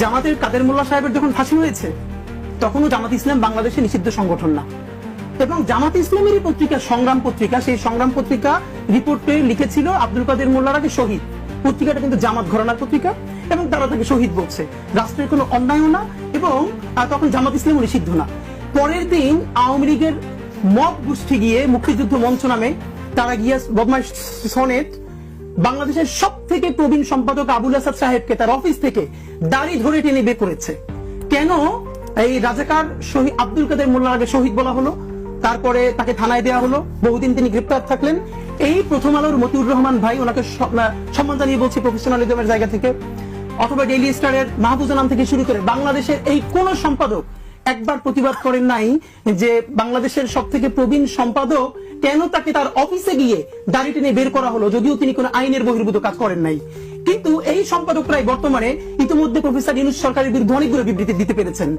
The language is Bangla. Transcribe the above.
জামাতের কাদের মোল্লা সাহেবের যখন ফাঁসি হয়েছে, তখনও জামাত ইসলাম বাংলাদেশে নিষিদ্ধ সংগঠন না। এবং জামাত ইসলামেরই পত্রিকা, সংগ্রাম পত্রিকা, সেই সংগ্রাম পত্রিকা রিপোর্টে লিখেছিল আব্দুল কাদের মোল্লার আগে শহীদ। পত্রিকাটা কিন্তু জামাত ঘরানার পত্রিকা এবং তারা তাকে শহীদ বলছে। রাষ্ট্রের কোনো অন্যায়ও না এবং তখন জামাত ইসলামও নিষিদ্ধ না। পরের দিন আওয়ামী লীগের মব গোষ্ঠী গিয়ে মুক্তিযুদ্ধ মঞ্চ নামে তারা গিয়ে বদমাইশ সনেট বাংলাদেশের সব থেকে প্রবীণ সম্পাদক আবুল আসাদ সাহেবকে তার অফিস থেকে দাড়ি ধরে টেনে বের করেছে। কেন? এই রাজাকার শহীদ আব্দুল কাদের মোল্লার আগে শহীদ বলা হলো, তারপরে তাকে থানায় দেওয়া হলো, বহুদিন তিনি গ্রেপ্তার থাকলেন। এই প্রথম আলোর মতিউর রহমান ভাই ওনাকে সম্মান জানিয়ে বলছি প্রফেশনালিজমের জায়গা থেকে। অথবা ডেইলি স্টারের মাহফুজা নাম থেকে শুরু করে বাংলাদেশের এই কোন সম্পাদক একবার প্রতিবাদ করেন নাই যে বাংলাদেশের সব থেকে প্রবীণ সম্পাদক কেন তাকে তার অফিসে গিয়ে দাড়ি টেনে বের করা হলো যদিও তিনি কোন আইনের বহির্ভূত কাজ করেন নাই। কিন্তু এই সম্পাদক প্রায় বর্তমানে ইতিমধ্যে প্রফেসর ইউনুস সরকারের বিরুদ্ধে অনেকগুলো বিবৃতি দিতে পেরেছেন।